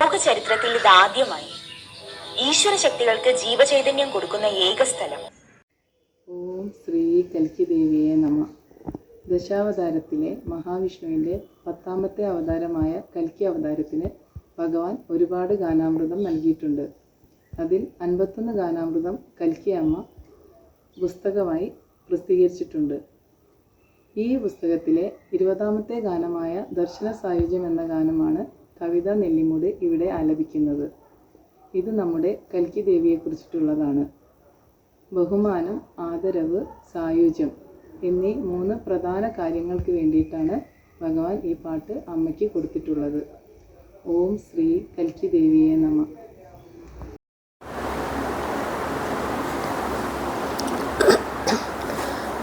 ലോക ചരിത്രത്തിൽ ഇതാദ്യമായി ഈശ്വര ശക്തികൾക്ക് ജീവചൈതന്യം കൊടുക്കുന്ന ഏക സ്ഥലം. ഓം ശ്രീ കൽക്കി ദേവിയെ നമ. ദശാവതാരത്തിലെ മഹാവിഷ്ണുവിന്റെ പത്താമത്തെ അവതാരമായ കൽക്കി അവതാരത്തിന് ഭഗവാൻ ഒരുപാട് ഗാനാമൃതം നൽകിയിട്ടുണ്ട്. അതിൽ അൻപത്തൊന്ന് ഗാനാമൃതം കൽക്കി അമ്മ പുസ്തകമായി പ്രസിദ്ധീകരിച്ചിട്ടുണ്ട്. ഈ പുസ്തകത്തിലെ ഇരുപതാമത്തെ ഗാനമായ ദർശന സായുജ്യം എന്ന ഗാനമാണ് കവിത നെല്ലിമുട് ഇവിടെ ആലപിക്കുന്നത്. ഇത് നമ്മുടെ കൽക്കി ദേവിയെക്കുറിച്ചിട്ടുള്ളതാണ്. ബഹുമാനം ആദരവ് സായുജ്യം എന്നീ മൂന്ന് പ്രധാന കാര്യങ്ങൾക്ക് വേണ്ടിയിട്ടാണ് ഭഗവാൻ ഈ പാട്ട് അമ്മയ്ക്ക് കൊടുത്തിട്ടുള്ളത്. ഓം ശ്രീ കൽക്കി ദേവിയെ നമ.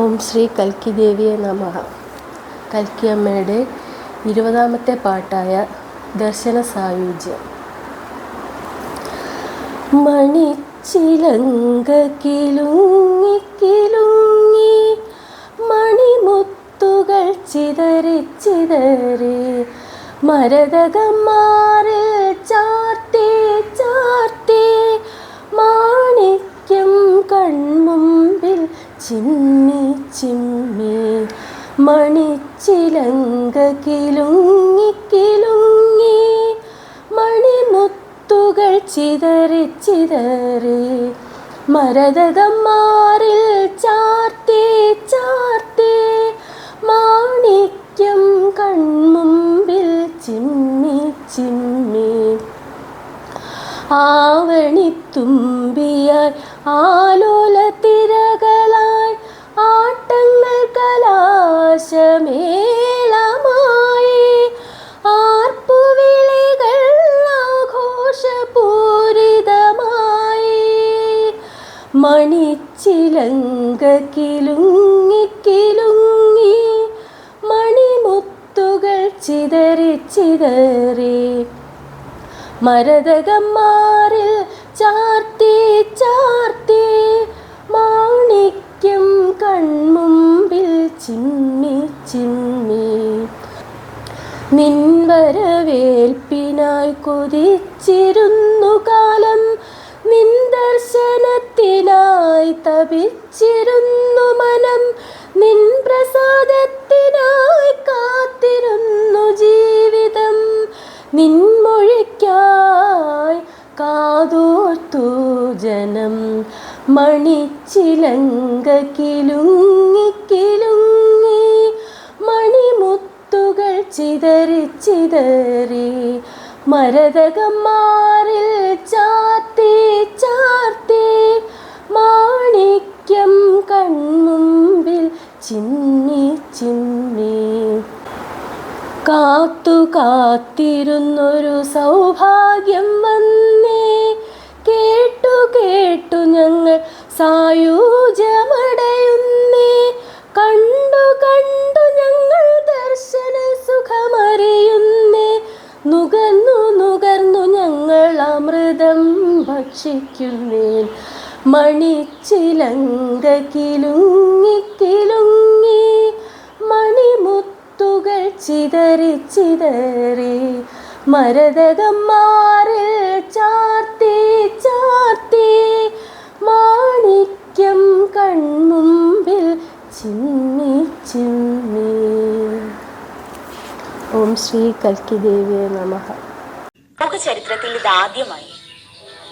ഓം ശ്രീ കൽക്കി ദേവിയെ നമ. കൽക്കി അമ്മയുടെ ഇരുപതാമത്തെ പാട്ടായ ദർശന സായുജ്യം മണിച്ചിലങ്ക കിലുങ്ങി കിലുങ്ങി മണിമുത്തുകൾ ചിതറി ചിതറി മരതകന്മാരിൽ ചാർത്തി ചാർത്തി മാണിക്യം കൺമുമ്പിൽ ചിമ്മി ചിമ്മി മണിച്ചിലങ്ക കിലുങ്ങി കിലുങ്ങി ചിതറി ചിതറി മരതകമാറിൽ ചാർത്തി ചാർത്തി മാണിക്യം കൺമുമ്പിൽ ചിമ്മി ചിമ്മി. ആവണിത്തുമ്പിയായി ആലോല തിരകളായി ആട്ടങ്ങൾ കലാശമേളമായി കിലുങ്ങി മണിമുത്തുകൾ ചിതറി ചിതറി മരതകന്മാരിൽ ചാർത്തി ചാർത്തി മാണിക്യം കൺമുമ്പിൽ ചിമ്മി ചിമ്മി നിൻവരവേൽപ്പിനായി കൊതിച്ചിരുന്നു കാലം തപിച്ചിരുന്നു മനം. നിൻ പ്രസാദത്തിനായി കാത്തിരുന്നു ജീവിതം. നിൻ മൊഴിക്കായി കാതോർത്തു ജനം. മണിച്ചിലങ്ക കിലുങ്ങി കിലുങ്ങി മണിമുത്തുകൾ ചിതറി ചിതറി മരതകന്മാരിൽ ചാർത്തി ചാർത്തി മാണിക്യം കൺമുമ്പിൽ ചിന്നി ചിന്നി. കാത്തു കാത്തിരുന്നൊരു സൗഭാഗ്യം വന്നേ. കേട്ടു കേട്ടു ഞങ്ങൾ സായൂജമടയുന്നേ കണ്ടു കണ്ടു ഞങ്ങൾ ദർശന സുഖമറിയുന്നേ. നുകർന്നു നുകർന്നു ഞങ്ങൾ അമൃതം ഭക്ഷിക്കുന്നേൻ. മണിച്ചിലങ്ക കിലുങ്ങി കിലുങ്ങി മണിമുത്തുകൾ ചിതറി ചിതറി മരതകന്മാരിൽ ചാർത്തി ചാർത്തി മാണിക്യം കൺമുമ്പിൽ ചിമ്മി ചിമ്മി ഓം ശ്രീ കൽക്കി ദേവിയെ നമഃ. ലോക ചരിത്രത്തിൽ ഇതാദ്യമായി